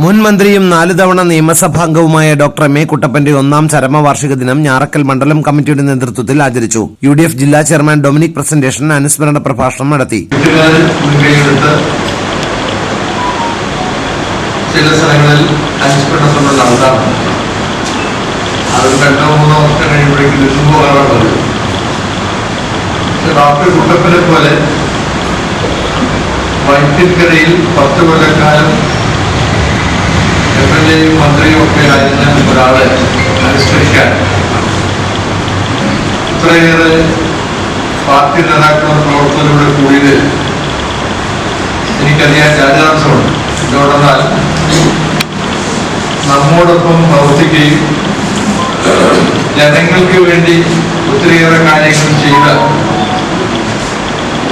മുൻ മന്ത്രിയും നാല് തവണ നിയമസഭാംഗവുമായ ഡോക്ടർ എം എ കുട്ടപ്പന്റെ ഒന്നാം ചരമവാർഷിക ദിനം ഞാറക്കൽ മണ്ഡലം കമ്മിറ്റിയുടെ നേതൃത്വത്തിൽ ആചരിച്ചു. യു ഡി എഫ് ജില്ലാ ചെയർമാൻ ഡൊമിനിക് പ്രസന്റേഷൻ അനുസ്മരണ പ്രഭാഷണം നടത്തി. ചില സ്ഥലങ്ങളിൽ അനുസ്മരണ നടത്താറുണ്ട്. അത് രണ്ടോ മൂന്നോ വർഷം കഴിയുമ്പോഴേക്കും നിന്നു പോകാറുള്ളത് പക്ഷെ ഡോക്ടർ കുട്ടപ്പനെ പോലെ വൈദ്യക്കരയിൽ പത്ത് കൊല്ലക്കാലം എം എൽ എയും മന്ത്രിയും ഒക്കെ ഒരാളെ അനുസ്മരിക്കാൻ. ഇത്രയേറെ പാർട്ടി നേതാക്കളും പ്രവർത്തകരുടെ കൂടിയത് എനിക്കറിയാൻ രാജാംശമുണ്ട് എന്തുകൊണ്ടെന്നാൽ നമ്മോടൊപ്പം പ്രവർത്തിക്കുകയും ജനങ്ങൾക്ക് വേണ്ടി ഒത്തിരിയേറെ കാര്യങ്ങൾ ചെയ്ത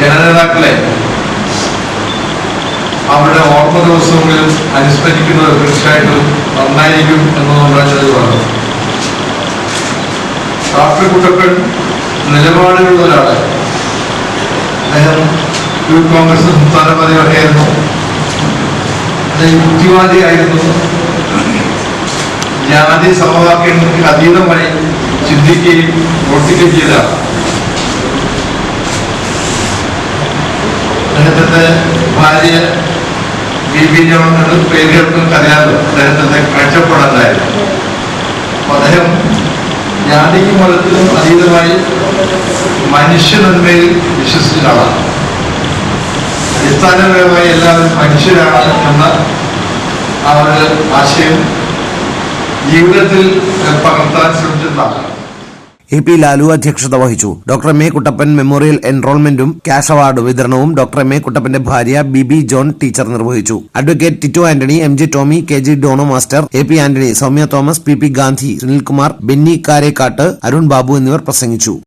ജനനേതാക്കളെ ഓർമ്മ ദിവസങ്ങളിൽ അനുസ്മരിക്കുന്നത് തീർച്ചയായിട്ടും നന്നായിരിക്കും എന്ന് നമ്മുടെ പറഞ്ഞത് ഡോക്ടർ കുട്ടപ്പൻ നിലപാടുകളുള്ള ഒരാളെ അദ്ദേഹം യൂത്ത് കോൺഗ്രസ് സംസ്ഥാന പതിവൊക്കെയായിരുന്നു അദ്ദേഹം ബുദ്ധിവാദിയായിരുന്നു ജാതി സമവാക്യങ്ങൾക്ക് അതീതമായി ചിന്തിക്കുകയും പ്രവർത്തിക്കുകയും ചെയ്ത അദ്ദേഹത്തിന്റെ ഭാര്യ ബി പി ജവഹർ പേരുകൾക്കും അറിയാമല്ലോ അദ്ദേഹത്തിന്റെ കാഴ്ചപ്പാടുണ്ടായിരുന്നു അപ്പൊ അദ്ദേഹം ജാതിക്കും മതത്തിനും അതീതമായി മനുഷ്യനന്മയിൽ വിശ്വസിച്ച ആളാണ്. അടിസ്ഥാനപരമായി എല്ലാവരും മനുഷ്യരാണ് എന്ന ആ ഒരു ആശയം ജീവിതത്തിൽ പകർത്താൻ ശ്രമിച്ചിട്ടുണ്ടാകാം. എ പി ലാലു അധ്യക്ഷത വഹിച്ചു. Doctor M A Kuttappan memorial എൻറോൾമെന്റും cash award വിതരണവും ഡോക്ടർ എം എ കുട്ടപ്പന്റെ ഭാര്യ ബി ബി ജോൺ ടീച്ചർ നിർവഹിച്ചു. Advocate Tittu Antony M J Tommy K G Dono master A P Antony Soumya Thomas P P Gandhi Sunilkumar Benny Karekkattu Arun Babu എന്നിവർ പ്രസംഗിച്ചു.